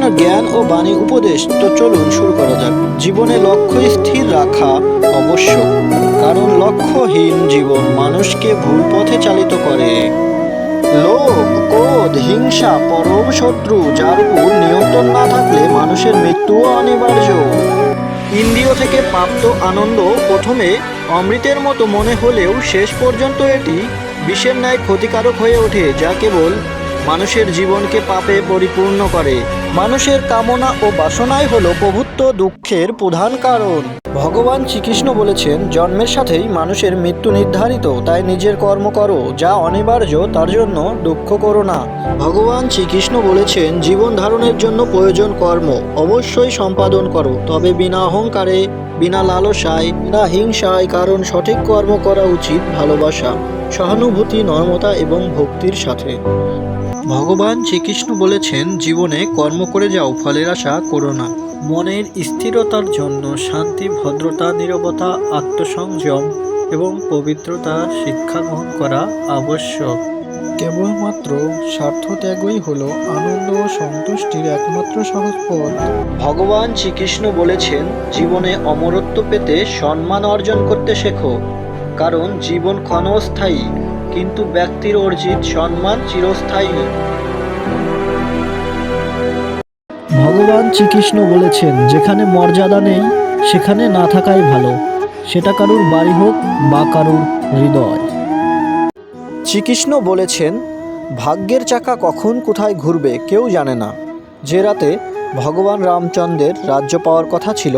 শ্রীকৃষ্ণের জ্ঞান ও বাণী উপদেশ। তো চলুন শুরু করা যাক। জীবনে লক্ষ্য স্থির রাখা অবশ্যক কারণ লক্ষ্যহীন জীবন মানুষকে ভুল পথে চালিত করে। লোভ, ক্রোধ, হিংসা, পরম শত্রু, যার উপর নিয়ন্ত্রণ না থাকলে মানুষের মৃত্যুও অনিবার্য। ইন্দ্রিয় থেকে প্রাপ্ত আনন্দ প্রথমে অমৃতের মতো মনে হলেও শেষ পর্যন্ত এটি বিষের ন্যায় ক্ষতিকারক হয়ে ওঠে, যা কেবল মানুষের জীবনকে পাপে পরিপূর্ণ করে। মানুষের কামনা ও বাসনাই হলো প্রভুত্ব দুঃখের প্রধান কারণ। ভগবান শ্রীকৃষ্ণ বলেছেন, জন্মের সাথেই মানুষের মৃত্যু নির্ধারিত, তাই নিজের কর্ম করো, যা অনিবার্য, তার জন্য দুঃখ করো না। ভগবান শ্রীকৃষ্ণ বলেছেন, জীবন ধারণের জন্য প্রয়োজন কর্ম, অবশ্যই সম্পাদন করো, তবে বিনা অহংকারে, বিনা লালসায়, বিনা হিংসায় কারণ সঠিক কর্ম করা উচিত ভালোবাসা। সহানুভূতি, নর্মতা এবং ভক্তির সাথে। ভগবান শ্রীকৃষ্ণ বলেছেন, জীবনে কর্ম করে যাও, ফলের আশা করো না। মনের স্থিরতার জন্য শান্তি, ভদ্রতা, নিরবতা, আত্মসংযম এবং পবিত্রতা শিক্ষা গ্রহণ করা আবশ্যক। কেবলমাত্র স্বার্থ ত্যাগই হলো আনন্দ ও সন্তুষ্টির একমাত্র সহজ পথ। ভগবান শ্রীকৃষ্ণ বলেছেন, জীবনে অমরত্ব পেতে সম্মান অর্জন করতে শেখো। কারণ জীবন ক্ষণস্থায়ী কিন্তু ব্যক্তির অর্জিত সম্মান চিরস্থায়ী। ভগবান শ্রীকৃষ্ণ বলেছেন যেখানে মর্যাদা নেই সেখানে না থাকাই ভালো। সেটা কারুর বাড়ি হোক বা কারুর হৃদয়। শ্রীকৃষ্ণ বলেছেন ভাগ্যের চাকা কখন কোথায় ঘুরবে কেউ জানে না। যে রাতে ভগবান রামচন্দ্রের রাজ্য পাওয়ার কথা ছিল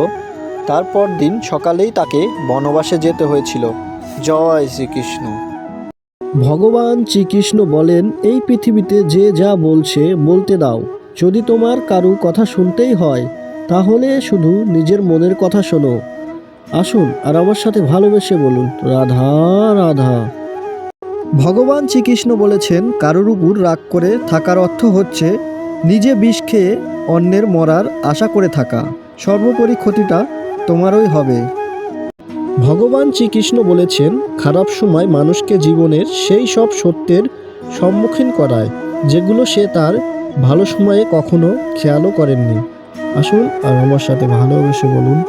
তারপর দিন সকালেই তাকে বনবাসে যেতে হয়েছিল। জয় শ্রীকৃষ্ণ। ভগবান শ্রীকৃষ্ণ বলেন, এই পৃথিবীতে যে যা বলছে, বলতে দাও। যদি তোমার কারু কথা শুনতেই হয়, তাহলে শুধু নিজের মনের কথা শোনো। আসুন আর আমার সাথে ভালোবেসে বলুন, রাধা রাধা। ভগবান শ্রীকৃষ্ণ বলেছেন, কারোর উপর রাগ করে থাকার অর্থ হচ্ছে, নিজে বিষ খেয়ে অন্যের মরার আশা করে থাকা। সর্বোপরি ক্ষতিটা তোমারই হবে। ভগবান শ্রীকৃষ্ণ বলেছেন, খারাপ সময় মানুষকে জীবনের সেই সব সত্যের সম্মুখীন করায়, যেগুলো সে তার ভালো সময়ে কখনো খেয়ালও করেননি। আসুন, আর আমার সাথে ভালোবেসে বলুন।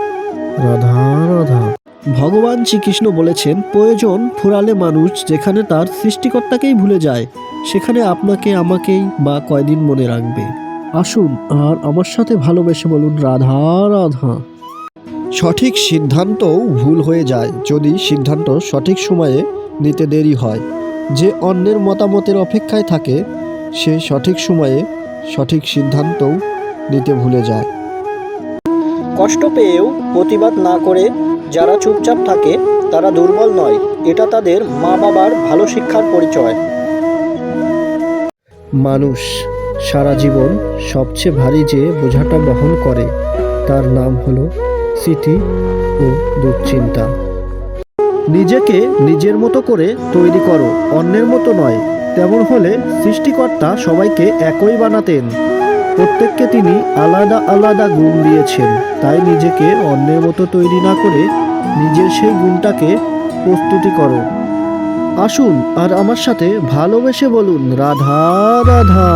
রাধা রাধা। ভগবান শ্রীকৃষ্ণ বলেছেন, প্রয়োজন ফুরালে মানুষ যেখানে তার সৃষ্টিকর্তাকেই ভুলে যায়, সেখানে আপনাকে আমাকেই বা কয়দিন মনে রাখবে। আসুন, আর আমার সাথে ভালোবেসে বলুন। রাধা রাধা। সঠিক সিদ্ধান্তও ভুল হয়ে যায় যদি সিদ্ধান্ত সঠিক সময়ে নিতে দেরি হয়। যে অন্যের মতামতের অপেক্ষায় থাকে সে সঠিক সময়ে সঠিক সিদ্ধান্তও নিতে ভুলে যায়। কষ্ট পেয়েও প্রতিবাদ না করে যারা চুপচাপ থাকে তারা দুর্বল নয়। এটা তাদের মা বাবার ভালো শিক্ষার পরিচয়। মানুষ সারা জীবন সবচেয়ে ভারী যে বোঝাটা বহন করে তার নাম হলো স্মৃতি ও দুশ্চিন্তা। নিজেকে নিজের মতো করে তৈরি করো, অন্যের মতো নয়। তেমন হলে সৃষ্টিকর্তা সবাইকে একই বানাতেন। প্রত্যেককে তিনি আলাদা আলাদা গুণ দিয়েছেন। তাই নিজেকে অন্যের মতো তৈরি না করে নিজের সেই গুণটাকে প্রস্তুতি করো। আসুন আর আমার সাথে ভালোবেসে বলুন, রাধা রাধা।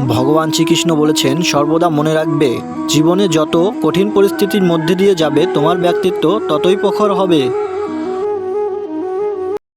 ভগবান শ্রীকৃষ্ণ বলেছেন, সর্বদা মনে রাখবে, জীবনে যত কঠিন পরিস্থিতির মধ্যে দিয়ে যাবে তোমার ব্যক্তিত্ব ততই প্রখর হবে।